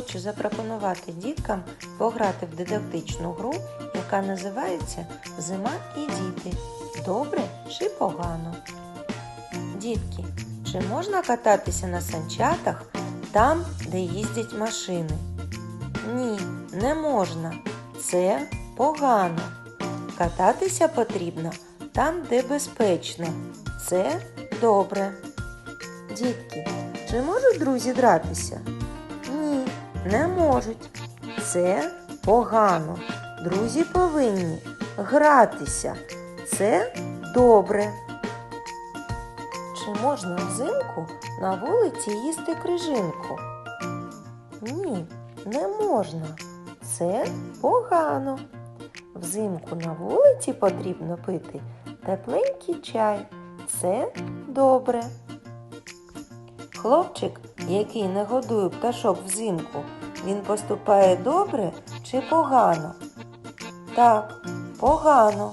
запропонувати діткам пограти в дидактичну гру, яка називається Зима і діти. Добре чи погано? Дітки, чи можна кататися на санчатах там, де їздять машини? Ні, не можна. Це погано. Кататися потрібно там, де безпечно. Це добре. Дітки, чи можуть друзі дратися? Не можуть. Це погано. Друзі повинні гратися. Це добре. Чи можна взимку на вулиці їсти крижинку? Ні, не можна. Це погано. Взимку на вулиці потрібно пити тепленький чай. Це добре. Хлопчик, який не годує пташок взимку, він поступає добре чи погано? Так, погано.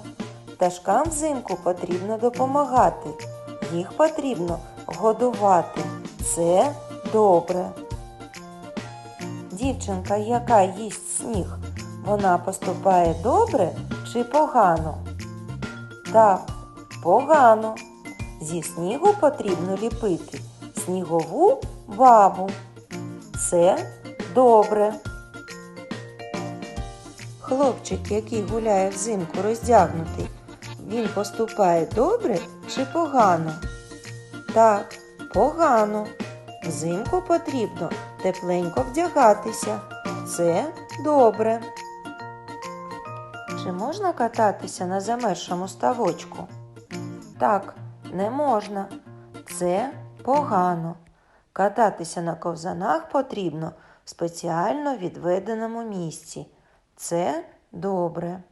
Пташкам взимку потрібно допомагати. Їх потрібно годувати. Це добре. Дівчинка, яка їсть сніг, вона поступає добре чи погано? Так, погано. Зі снігу потрібно ліпити снігову бабу. Це добре. Хлопчик, який гуляє взимку роздягнутий, він поступає добре чи погано? Так, погано. Взимку потрібно тепленько вдягатися. Це добре. Чи можна кататися на замершому ставочку? Так, не можна. Це погано. Кататися на ковзанах потрібно в спеціально відведеному місці. Це добре.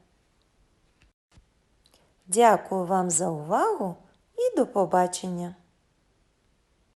Дякую вам за увагу і до побачення!